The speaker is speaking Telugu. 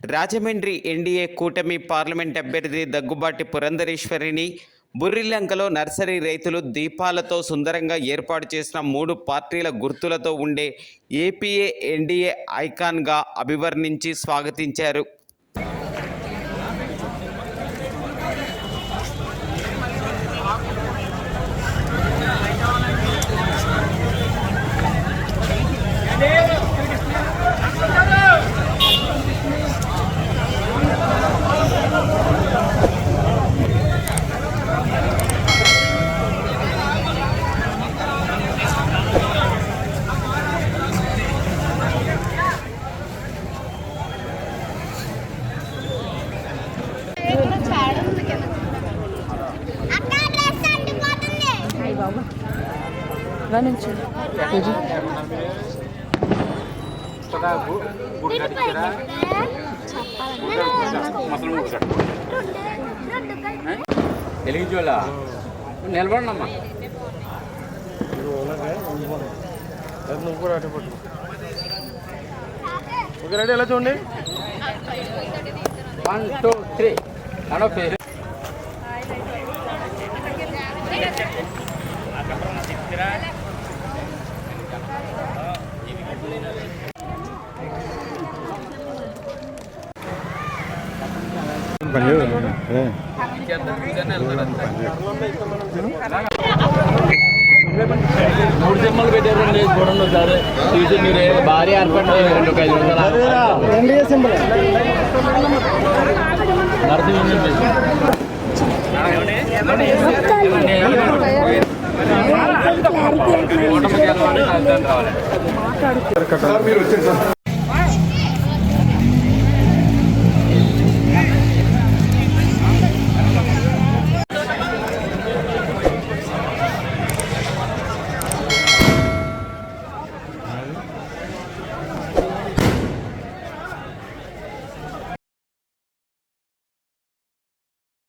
రాజమండ్రి ఎన్డీఏ కూటమి పార్లమెంట్ అభ్యర్థి దగ్గుబాటి పురంధరేశ్వరిని బుర్రిలంకలో నర్సరీ రైతులు దీపాలతో సుందరంగా ఏర్పాటు చేసిన మూడు పార్టీల గుర్తులతో ఉండే ఏపీఏ ఎన్డీఏ ఐకాన్గా అభివర్ణించి స్వాగతించారు. నుంచి. పూజ వెలిగించోళ్ళ నిలబడండి అమ్మా నువ్వు కూడా అటు పట్టు ఓకే రెడీ ఎలా చూడండి? One two three. అనో పేరు? మూడు సింహాలు పెట్టారండి చూడండి ఒకసారి తీసి మీరు భారీ ఏర్పాటు చేయాలండి ఒక ఐదు నిమిషాలు నరసింహ మీరు వచ్చేది సార్